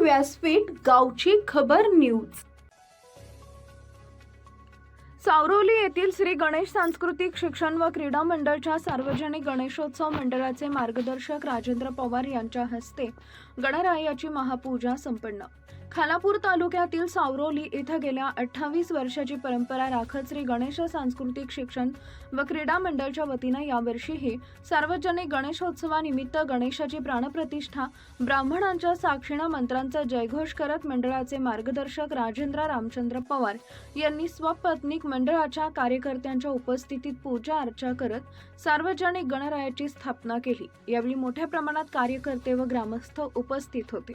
व्यासपीठ गावची खबर न्यूज. सावरोली येथील श्री गणेश सांस्कृतिक शिक्षण व क्रीडा मंडळच्या सार्वजनिक गणेशोत्सव मंडळाचे मार्गदर्शक राजेंद्र पवार यांच्या हस्ते गणरायाची महापूजा संपन्न. खालापूर तालुक्यातील सावरोली इथं गेल्या अठ्ठावीस वर्षाची परंपरा राखत श्री गणेश सांस्कृतिक शिक्षण व क्रीडा मंडळच्या वतीनं यावर्षीही सार्वजनिक गणेशोत्सवानिमित्त गणेशाची प्राणप्रतिष्ठा ब्राह्मणांच्या साक्षीनं मंत्रांचा जयघोष करत मंडळाचे मार्गदर्शक राजेंद्र रामचंद्र पवार यांनी स्वपत्नीक मंडळाच्या कार्यकर्त्यांच्या उपस्थितीत पूजा अर्चा करत सार्वजनिक गणरायाची स्थापना केली. यावेळी मोठ्या प्रमाणात कार्यकर्ते व ग्रामस्थ उपस्थित होते.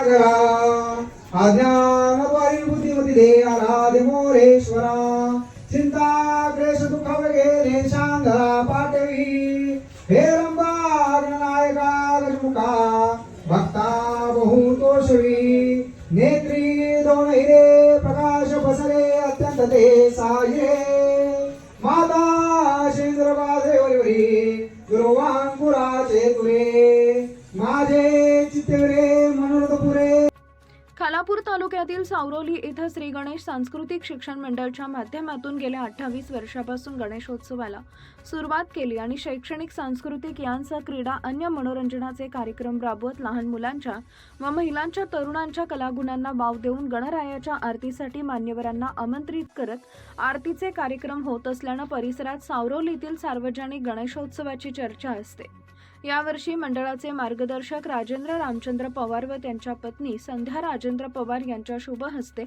आज्ञानद्वारी बुद्धिमती दे आराध्य मोरेश्वरा चिंता क्लेश दुःख वगैरे शांधरा पाटवी. हे रंबा गणनायका गजमुखा भक्ता बहुतोषवी नेत्री दोन हिरे प्रकाश बसले अत्यंत ते साये. माता शेंद्र बाजे वरिवरी गुरुवांकुराचे तुरे. खालापूर तालुक्यातील सावरोली इथं श्री गणेश सांस्कृतिक शिक्षण मंडळच्या माध्यमातून गेल्या अठ्ठावीस वर्षापासून गणेशोत्सवाला सुरुवात केली आणि शैक्षणिक सांस्कृतिक यांसह क्रीडा अन्य मनोरंजनाचे कार्यक्रम राबवत लहान मुलांच्या व महिलांच्या तरुणांच्या कलागुणांना वाव देऊन गणरायाच्या आरतीसाठी मान्यवरांना आमंत्रित करत आरतीचे कार्यक्रम होत असल्यानं परिसरात सावरोलीतील सार्वजनिक गणेशोत्सवाची चर्चा असते. यावर्षी मंडळाचे मार्गदर्शक राजेंद्र रामचंद्र पवार व त्यांच्या पत्नी संध्या राजेंद्र पवार यांच्या शुभ हस्ते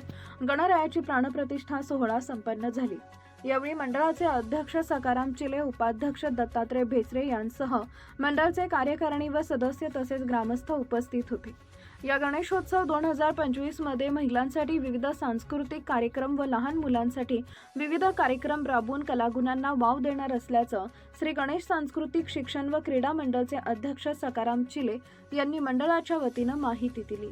गणरायाची प्राणप्रतिष्ठा सोहळा संपन्न झाली. यावेळी मंडळाचे अध्यक्ष सकाराम चिले उपाध्यक्ष दत्तात्रय भेसरे यांसह मंडळाचे कार्यकारिणी व सदस्य तसेच ग्रामस्थ उपस्थित होते. या गणेशोत्सव दोन हजार पंचवीसमध्ये महिलांसाठी विविध सांस्कृतिक कार्यक्रम व लहान मुलांसाठी विविध कार्यक्रम राबवून कलागुणांना वाव देणार असल्याचं श्री गणेश सांस्कृतिक शिक्षण व क्रीडा मंडळचे अध्यक्ष सकाराम चिले यांनी मंडळाच्या वतीनं माहिती दिली.